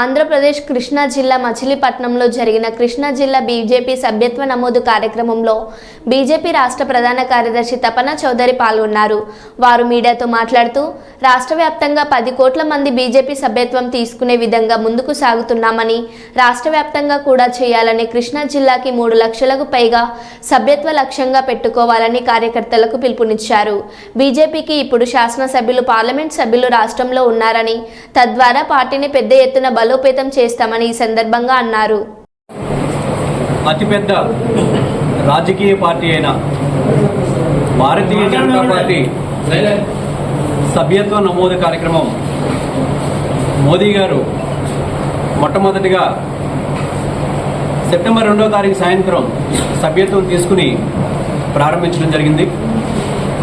ఆంధ్రప్రదేశ్ కృష్ణా జిల్లా మచిలీపట్నంలో జరిగిన కృష్ణా జిల్లా బీజేపీ సభ్యత్వ నమోదు కార్యక్రమంలో బీజేపీ రాష్ట్ర ప్రధాన కార్యదర్శి తపన చౌదరి పాల్గొన్నారు. వారు మీడియాతో మాట్లాడుతూ రాష్ట్ర వ్యాప్తంగా పది కోట్ల మంది బీజేపీ సభ్యత్వం తీసుకునే విధంగా ముందుకు సాగుతున్నామని రాష్ట్ర వ్యాప్తంగా కూడా చేయాలని కృష్ణా జిల్లాకి మూడు లక్షలకు పైగా సభ్యత్వ లక్ష్యంగా పెట్టుకోవాలని కార్యకర్తలకు పిలుపునిచ్చారు. బీజేపీకి ఇప్పుడు శాసనసభ్యులు పార్లమెంట్ సభ్యులు రాష్ట్రంలో ఉన్నారని తద్వారా పార్టీని పెద్ద ఎత్తున బలోపేతం చేస్తామని ఈ సందర్భంగా అన్నారు. అతిపెద్ద రాజకీయ పార్టీ అయిన భారతీయ జనతా పార్టీ సభ్యత్వ నమోదు కార్యక్రమం మోదీ గారు మొట్టమొదటిగా సెప్టెంబర్ రెండవ తారీఖు సాయంత్రం సభ్యత్వం తీసుకుని ప్రారంభించడం జరిగింది.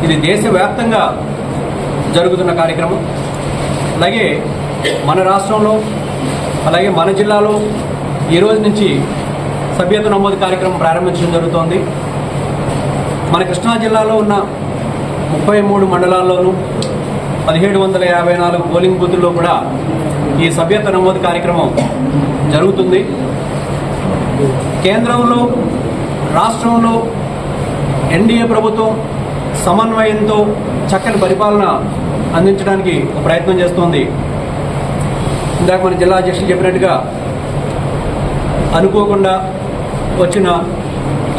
ఇది దేశవ్యాప్తంగా జరుగుతున్న కార్యక్రమం. అలాగే మన రాష్ట్రంలో అలాగే మన జిల్లాలో ఈ రోజు నుంచి సభ్యత నమోదు కార్యక్రమం ప్రారంభించడం జరుగుతోంది. మన కృష్ణా జిల్లాలో ఉన్న ముప్పై మూడు మండలాల్లోనూ పదిహేడు వందల యాభై నాలుగు పోలింగ్ బూతుల్లో కూడా ఈ సభ్యత నమోదు కార్యక్రమం జరుగుతుంది. కేంద్రంలో రాష్ట్రంలో ఎన్డీఏ ప్రభుత్వం సమన్వయంతో చక్కని పరిపాలన అందించడానికి ప్రయత్నం చేస్తోంది. ఇందాక మన జిల్లా అధ్యక్షులు చెప్పినట్టుగా అనుకోకుండా వచ్చిన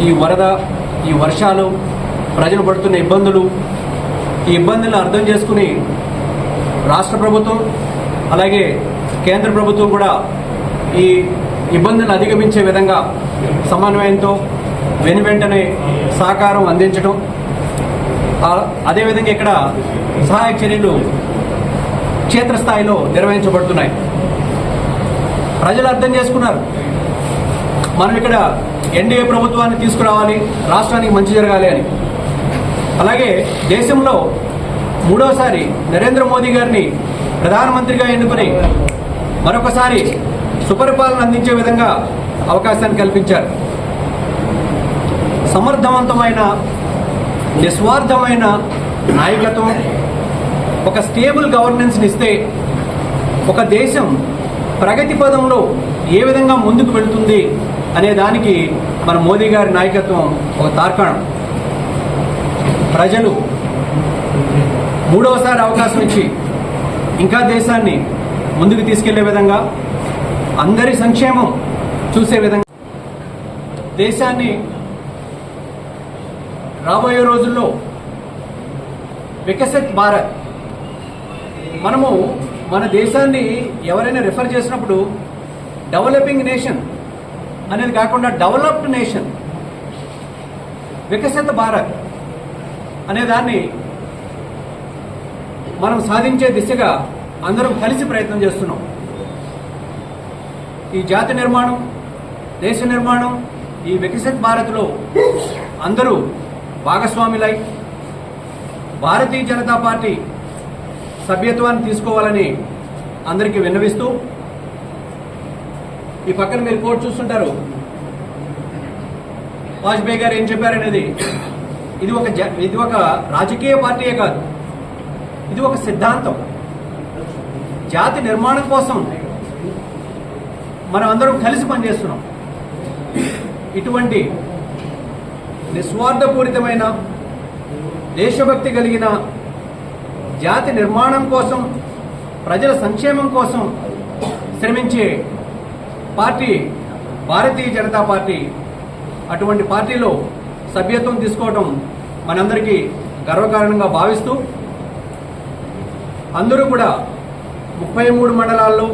ఈ వరద ఈ వర్షాలు ప్రజలు పడుతున్న ఇబ్బందులు ఈ ఇబ్బందులను అర్థం చేసుకుని రాష్ట్ర ప్రభుత్వం అలాగే కేంద్ర ప్రభుత్వం కూడా ఈ ఇబ్బందులను అధిగమించే విధంగా సమన్వయంతో వెను వెంటనే సహకారం అందించడం అదేవిధంగా ఇక్కడ సహాయక చర్యలు క్షేత్రస్థాయిలో నిర్వహించబడుతున్నాయి. ప్రజలు అర్థం చేసుకున్నారు. మనం ఇక్కడ ఎన్డీఏ ప్రభుత్వాన్ని తీసుకురావాలి రాష్ట్రానికి మంచి జరగాలి అని. అలాగే దేశంలో మూడోసారి నరేంద్ర మోదీ గారిని ప్రధానమంత్రిగా ఎన్నుకుని మరొకసారి సుపరిపాలన అందించే విధంగా అవకాశాన్ని కల్పించారు. సమర్థవంతమైన నిస్వార్థమైన నాయకత్వం ఒక స్టేబుల్ గవర్నెన్స్ని ఇస్తే ఒక దేశం ప్రగతి పదంలో ఏ విధంగా ముందుకు వెళుతుంది అనే దానికి మన మోదీ గారి నాయకత్వం ఒక తార్కాణం. ప్రజలు మూడవసారి అవకాశం ఇచ్చి ఇంకా దేశాన్ని ముందుకు తీసుకెళ్ళే విధంగా అందరి సంక్షేమం చూసే విధంగా దేశాన్ని రాబోయే రోజుల్లో వికసిత్ భారత్ మనము మన దేశాన్ని ఎవరైనా రిఫర్ చేసినప్పుడు డెవలపింగ్ నేషన్ అనేది కాకుండా డెవలప్డ్ నేషన్ వికసిత భారత్ అనే దాన్ని మనం సాధించే దిశగా అందరం కలిసి ప్రయత్నం చేస్తున్నాం. ఈ జాతి నిర్మాణం దేశ నిర్మాణం ఈ వికసిత్ భారత్లో అందరూ భాగస్వాములై భారతీయ జనతా పార్టీ సభ్యత్వాన్ని తీసుకోవాలని అందరికీ విన్నవిస్తూ ఈ పక్కన మీరు కోర్టు చూస్తుంటారు. వాజ్పేయి గారు ఏం చెప్పారనేది ఇది ఒక జ- ఇది ఒక రాజకీయ పార్టీయే కాదు. ఇది ఒక సిద్ధాంతం. జాతి నిర్మాణం కోసం మనం అందరం కలిసి పనిచేస్తున్నాం. ఇటువంటి నిస్వార్థపూరితమైన దేశభక్తి కలిగిన జాతి నిర్మాణం కోసం ప్రజల సంక్షేమం కోసం శ్రమించే పార్టీ భారతీయ జనతా పార్టీ. అటువంటి పార్టీలో సభ్యత్వం తీసుకోవడం మనందరికీ గర్వకారణంగా భావిస్తూ అందరూ కూడా ముప్పై మూడు మండలాల్లో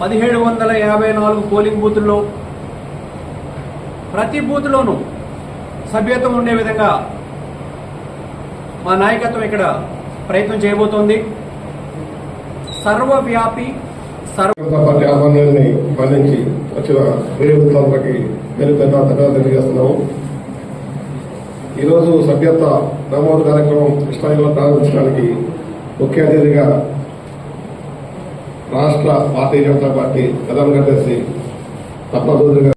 పదిహేడు వందల యాభై నాలుగు పోలింగ్ బూతుల్లో ప్రతి బూత్లోనూ సభ్యత్వం ఉండే విధంగా మా నాయకత్వం ఇక్కడ ప్రయత్నం చేయబోతోంది. సర్వవ్యాపి సర్వ పార్టీ ఆహ్వానాన్ని మన్నించి వచ్చిన వినియోగదారులకి పేరు పెద్ద ధన్యవాదాలు తెలియజేస్తున్నాము. ఈరోజు సభ్యత్వ నమోదు కార్యక్రమం కృష్ణాజిల్లా ప్రారంభించడానికి ముఖ్య అతిథిగా రాష్ట్ర భారతీయ జనతా పార్టీ ప్రధాన కార్యదర్శి తప్పదూరి